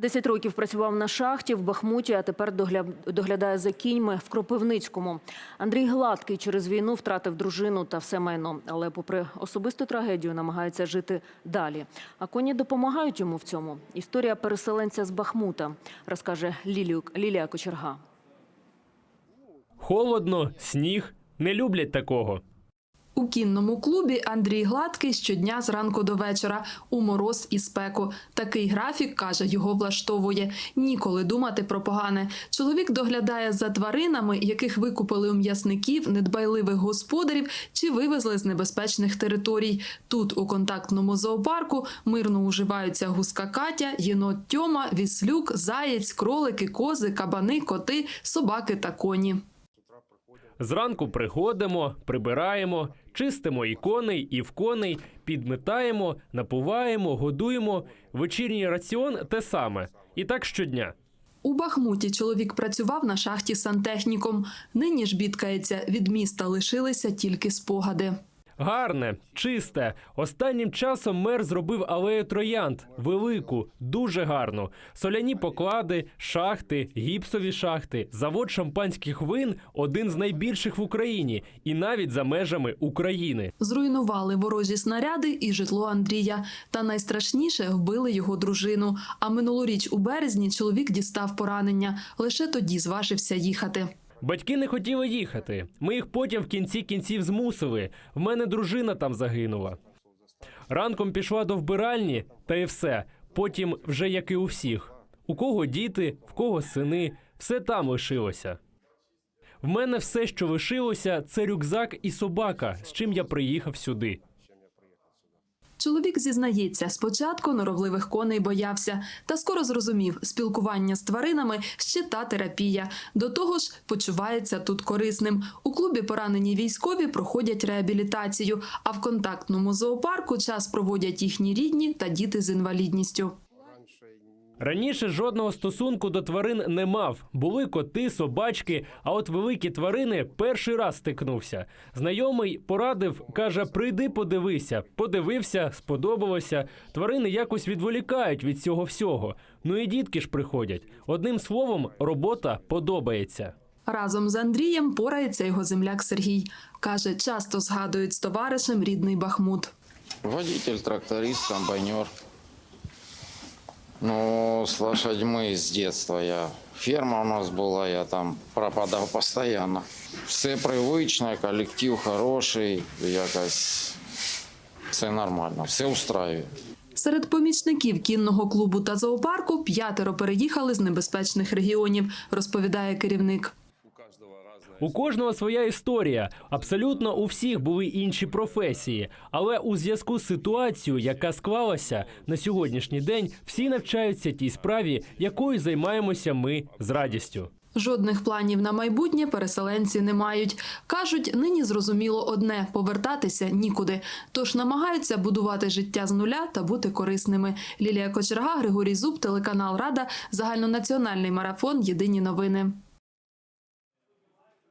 Десять років працював на шахті в Бахмуті, а тепер догля- доглядає за кіньми в Кропивницькому. Андрій Гладкий через війну втратив дружину та все майно, але попри особисту трагедію намагається жити далі. А коні допомагають йому в цьому. Історія переселенця з Бахмута, розкаже Лілію- Лілія Кочерга. Холодно, сніг. Не люблять такого. У кінному клубі Андрій Гладкий щодня зранку до вечора у мороз і спеку. Такий графік каже, його влаштовує. Ніколи думати про погане. Чоловік доглядає за тваринами, яких викупили у м'ясників, недбайливих господарів чи вивезли з небезпечних територій. Тут, у контактному зоопарку, мирно уживаються гуска Катя, єнот Тьома, віслюк, заєць, кролики, кози, кабани, коти, собаки та коні. Зранку приходимо, прибираємо, чистимо і коней, і в коней, підметаємо, напуваємо, годуємо. Вечірній раціон те саме. І так щодня. У Бахмуті чоловік працював на шахті сантехніком. Нині ж бідкається, від міста лишилися тільки спогади. Гарне, чисте. Останнім часом мер зробив алею троянд. Велику, дуже гарну. Соляні поклади, шахти, гіпсові шахти, завод шампанських вин один з найбільших в Україні і навіть за межами України. Зруйнували ворожі снаряди і житло Андрія. Та найстрашніше вбили його дружину. А минулоріч у березні чоловік дістав поранення. Лише тоді зважився їхати. Батьки не хотіли їхати. Ми їх потім в кінці кінців змусили. В мене дружина там загинула. Ранком пішла до вбиральні, та і все. Потім вже як і у всіх. У кого діти, в кого сини, все там лишилося. В мене все, що лишилося, це рюкзак і собака, з чим я приїхав сюди. Чоловік зізнається, спочатку норовливих коней боявся, та скоро зрозумів, спілкування з тваринами ще та терапія. До того ж, почувається тут корисним. У клубі поранені військові проходять реабілітацію, а в контактному зоопарку час проводять їхні рідні та діти з інвалідністю. Раніше жодного стосунку до тварин не мав. Були коти, собачки, а от великі тварини перший раз стикнувся. Знайомий порадив, каже: прийди, подивися. Подивився, сподобалося. Тварини якось відволікають від цього всього. Ну і дітки ж приходять. Одним словом, робота подобається. Разом з Андрієм порається його земляк Сергій. Каже, часто згадують з товаришем рідний Бахмут. Водитель, тракторист, комбайнер. Ну, с лошадьми с детства я. Ферма у нас була, я там пропадав постоянно. Все привичне, колектив хороший, якось все нормально, все устраює. Серед помічників кінного клубу та зоопарку п'ятеро переїхали з небезпечних регіонів, розповідає керівник. У кожного своя історія. Абсолютно у всіх були інші професії. Але у зв'язку з ситуацією, яка склалася на сьогоднішній день, всі навчаються тій справі, якою займаємося ми з радістю. Жодних планів на майбутнє переселенці не мають. Кажуть, нині зрозуміло одне повертатися нікуди. Тож намагаються будувати життя з нуля та бути корисними. Лілія Кочерга, Григорій Зуб, телеканал Рада, загальнонаціональний марафон. Єдині новини.